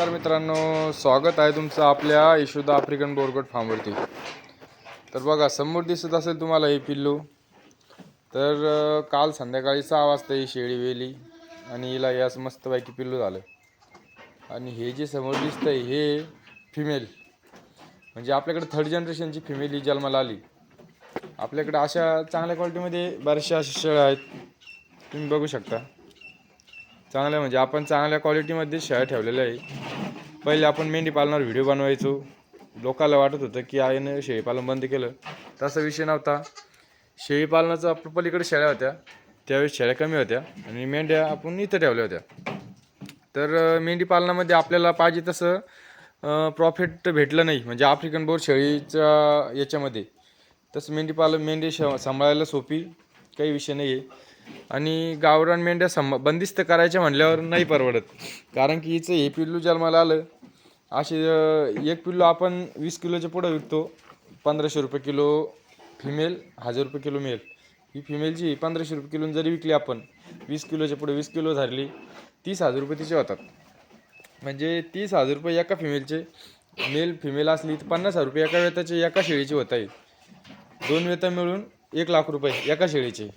नमस्कार मित्रांनो स्वागत आहे तुमचं आपल्या यशोदा आफ्रिकन बोरगट फार्मवरती. तर बघा समोर दिसत असेल तुम्हाला हे पिल्लू. तर काल संध्याकाळी सहा वाजता ही शेळी वेली आणि हिला यास मस्तपैकी पिल्लू झालं. आणि हे जे समोर दिसतंय हे फिमेल म्हणजे आपल्याकडे थर्ड जनरेशनची फिमेल ही जन्माला आली. आपल्याकडे अशा चांगल्या क्वालिटीमध्ये बऱ्याचशा अशा शेळ्या आहेत. तुम्ही बघू शकता. चांगल्या म्हणजे आपण चांगल्या क्वालिटीमध्ये शेळ्या ठेवलेल्या आहे. पहिले आपण मेंढी पालनावर व्हिडिओ बनवायचो. लोकांना वाटत होतं की आईनं शेळीपालन बंद केलं. तसा विषय नव्हता. शेळीपालनाचं आपण पलीकडे शेळ्या होत्या. त्यावेळेस शेळ्या कमी होत्या आणि मेंढ्या आपण इथं ठेवल्या होत्या. तर मेंढी पालनामध्ये आपल्याला पाहिजे तसं प्रॉफिट भेटलं नाही. म्हणजे आफ्रिकन बोर शेळीच्या याच्यामध्ये. तसं मेंढी पालन मेंढी श सांभाळायला सोपी काही विषय नाही आहे आणि गावरान मेंढ्या सं बंदिस्त करायच्या म्हणल्यावर नाही परवडत. कारण की हिचं हे पिल्लू जन्माला आलं. असे एक पिल्लू आपण वीस किलोच्या पुढं विकतो. पंधराशे रुपये किलो फिमेल हजार रुपये किलो मेल ही फिमेलची पंधराशे रुपये किलो जरी विकली आपण वीस किलोच्या पुढे वीस किलो धरली तीस हजार रुपये तिचे होतात. म्हणजे तीस हजार रुपये एका फिमेलचे मेल फिमेल असली तर पन्नास हजार रुपये एका वेताचे एका शेळीचे होत आहेत दोन वेता मिळून एक लाख रुपये एका शेळीचे.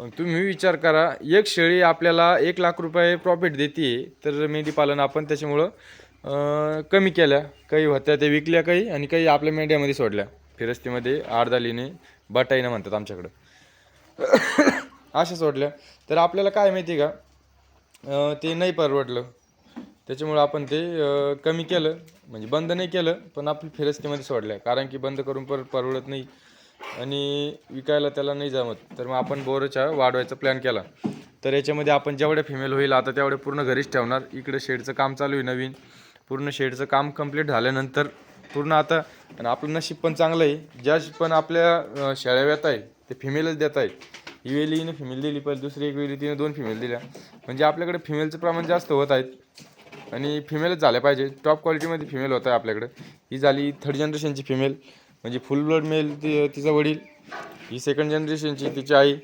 मग तुम्ही विचार करा एक शेळी आपल्याला एक लाख रुपये प्रॉफिट देते तर मेंढीपालन आपण त्याच्यामुळं कमी केल्या. काही होत्या ते विकल्या काही आणि काही आपल्या मेंढ्यामध्ये सोडल्या. फिरस्तीमध्ये आडदालीने बटाईनं म्हणतात आमच्याकडं. अशा सोडल्या. तर आपल्याला काय माहिती आहे का? ते नाही परवडलं. त्याच्यामुळं आपण ते कमी केलं. म्हणजे बंद नाही केलं पण आपली फिरस्तीमध्ये सोडलं कारण की बंद करून पर परवडत नाही. आणि विकायला त्याला नाही जमत. तर मग आपण बोरच्या वाढवायचा प्लॅन केला. तर याच्यामध्ये आपण जेवढे फिमेल होईल आता तेवढे पूर्ण घरीच ठेवणार. इकडे शेडचं काम चालू आहे नवीन. पूर्ण शेडचं काम कंप्लीट झाल्यानंतर पूर्ण आता आणि आपलं नशीब पण चांगलं आहे. ज्या पण आपल्या अं, शेळ्या आहे ते फिमेलच देत आहेत. ही वेली हिने फिमेल दिली पण दुसरी एक वेली तिने दोन फिमेल दिल्या. म्हणजे आपल्याकडे फिमेलचं प्रमाण जास्त होत आहेत आणि फिमेलच झाल्या पाहिजे. टॉप क्वालिटीमध्ये फिमेल होत आहे आपल्याकडे. ही झाली थर्ड जनरेशनची फिमेल म्हणजे फुल ब्लड मेल ती तिचा वडील ही सेकंड जनरेशनची तिची आई.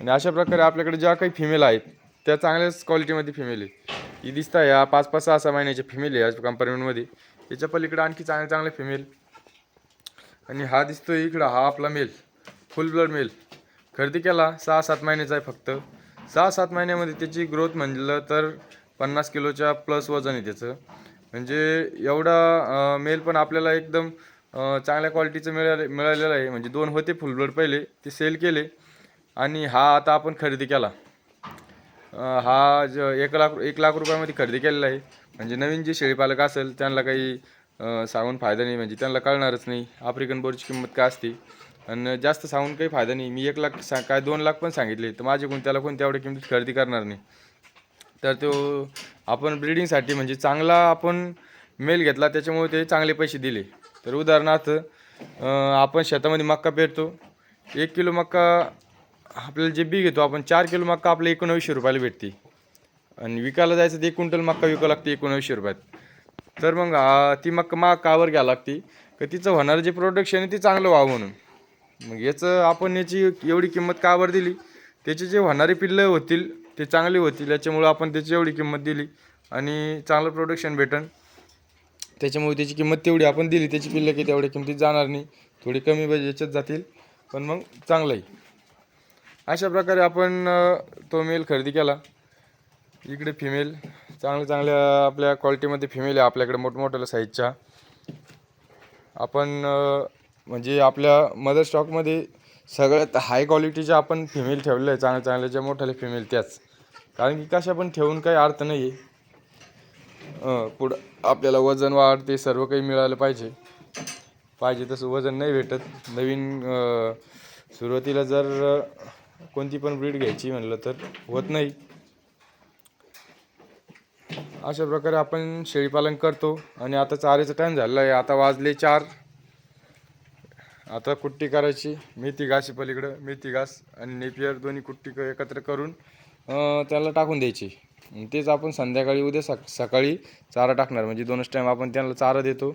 आणि अशा प्रकारे आपल्याकडे ज्या काही फिमेल आहेत त्या चांगल्याच क्वालिटीमध्ये फिमेल आहे ही दिसता या पाच पाच सहा सहा महिन्याच्या फिमेल आहे या कंपार्टमेंटमध्ये त्याच्या पलीकडे आणखी चांगले चांगले फिमेल आणि हा दिसतो इकडं हा आपला मेल फुल ब्लड मेल खरेदी केला सहा सात महिन्याचा आहे फक्त. सहा सात महिन्यामध्ये त्याची ग्रोथ म्हणलं तर पन्नास किलोच्या प्लस वजन आहे त्याचं. म्हणजे एवढा मेल पण आपल्याला एकदम चांगल्या क्वालिटीचं मिळाले मिळालेलं आहे. म्हणजे दोन होते फुल ब्लड पहिले ते सेल केले. आणि हा आता आपण खरेदी केला. हा ज एक लाख एक लाख रुपयामध्ये खरेदी केलेला आहे. म्हणजे नवीन जे शेळीपालक असेल त्यांना काही सांगून फायदा नाही. म्हणजे त्यांना कळणारच नाही आफ्रिकन बोरची किंमत काय असते. आणि जास्त सांगून काही फायदा नाही. मी एक लाख सा काय दोन लाख पण सांगितले. तर माझे कोण त्याला कोण तेवढ्या किमतीत खरेदी करणार नाही. तर तो आपण ब्रिडिंगसाठी म्हणजे चांगला आपण मेल घेतला. त्याच्यामुळे ते चांगले पैसे दिले. तर उदाहरणार्थ आपण शेतामध्ये मक्का पेरतो. एक किलो मक्का आपल्याला जे बी घेतो आपण चार किलो मक्का आपल्या एकोणावीसशे रुपयाला भेटते. आणि विकायला जायचं तर एक क्विंटल मक्का विकावं लागते एकोणावीसशे रुपयात. तर मग ती मक्का मा कावर घ्यावं लागते. का तिचं होणारं जे प्रोडक्शन आहे ते चांगलं व्हावं म्हणून. मग याचं आपण याची एवढी किंमत कावर दिली. त्याचे जे होणारे पिल्लं होतील ते चांगले होतील. याच्यामुळं आपण त्याची एवढी किंमत दिली. आणि चांगलं प्रोडक्शन भेटन. त्याच्यामुळे त्याची किंमत तेवढी आपण दिली त्याची पिल्लं की तेवढ्या किमतीत जाणार नाही. थोडी कमी याच्यात जातील पण मग चांगलं आहे. अशा प्रकारे आपण तो मेल खरेदी केला. इकडे फिमेल चांगल्या चांगल्या आपल्या क्वालिटीमध्ये फिमेल आहे आपल्याकडे मोठमोठ्या साईजच्या आपण म्हणजे आपल्या मदर स्टॉकमध्ये सगळ्यात हाय क्वालिटीच्या आपण फिमेल ठेवलेलं आहे चांगल्या चांगल्या ज्या मोठ्याल्या फिमेल त्याच. कारण की कशा पण ठेवून काही अर्थ नाही आहे पुढं आपल्याला वजन वाढते सर्व काही मिळालं पाहिजे. पाहिजे तसं वजन नाही भेटत. नवीन सुरुवातीला जर कोणती पण ब्रीड घ्यायची म्हणलं तर होत नाही. अशा प्रकारे आपण शेळीपालन करतो आणि आता चाऱ्याचा टाईम झालेला आहे. आता वाजले चार. आता कुट्टी करायची. मेथी घास पलीकडं. मेथी घास आणि नेपियर दोन्ही कुट्टी एकत्र करून त्याला टाकून द्यायची. तेच आपण संध्याकाळी उद्या सक सकाळी चारा टाकणार. म्हणजे दोनच टाईम आपण त्यांना चारा देतो.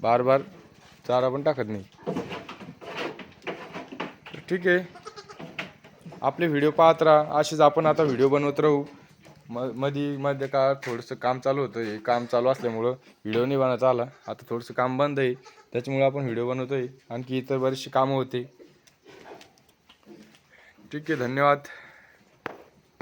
बार बार चारा पण टाकत नाही. ठीक आहे. आपले व्हिडिओ पाहत राहा. असेच आपण आता व्हिडिओ बनवत राहू. म मध्ये मध्ये काळात थोडंसं काम चालू होतं. हे काम चालू असल्यामुळं व्हिडिओ नाही बनवायचा आला. आता थोडंसं काम बंद आहे. त्याच्यामुळे आपण व्हिडिओ बनवतो आहे आणखी इतर बरेचसे कामं होते. ठीक आहे. धन्यवाद.